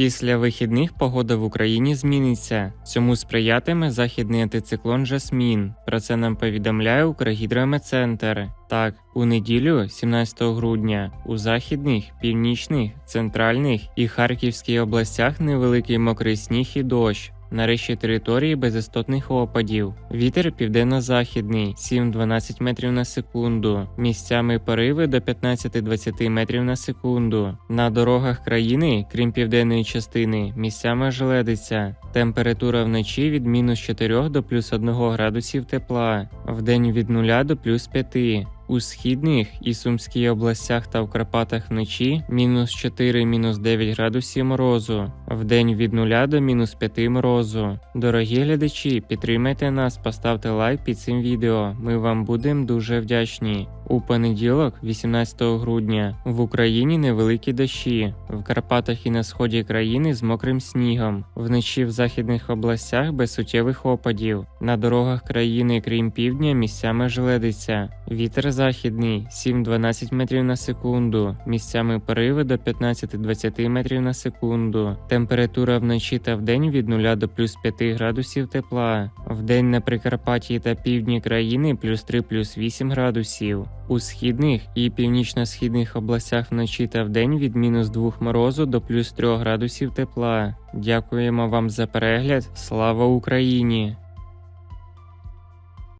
Після вихідних погода в Україні зміниться. Цьому сприятиме західний антициклон Жасмін. Про це нам повідомляє Укргідрометцентр. Так, у неділю, 17 грудня, у західних, північних, центральних і Харківській областях невеликий мокрий сніг і дощ. Нарешті території без істотних опадів. Вітер південно-західний 7-12 метрів на секунду. Місцями пориви до 15-20 метрів на секунду. На дорогах країни, крім південної частини, місцями желедиться. Температура вночі від мінус 4 до плюс 1 градусів тепла, вдень від 0 до плюс 5. У східних і Сумській областях та в Карпатах вночі мінус 4 мінус 9 градусів морозу, вдень від 0 до мінус 5 морозу. Дорогі глядачі, підтримайте нас, поставте лайк під цим відео. Ми вам будемо дуже вдячні. У понеділок, 18 грудня, в Україні невеликі дощі, в Карпатах і на сході країни з мокрим снігом, вночі в західних областях без суттєвих опадів. На дорогах країни, крім півдня, місцями желедиться. Вітер західний 7-12 метрів на секунду, місцями пориви до 15-20 метрів на секунду. Температура вночі та вдень від 0 до плюс 5 градусів тепла. Вдень на Прикарпатті та півдні країни плюс 3 плюс 8 градусів. У східних і північно-східних областях вночі та вдень від мінус 2 морозу до плюс 3 градусів тепла. Дякуємо вам за перегляд. Слава Україні!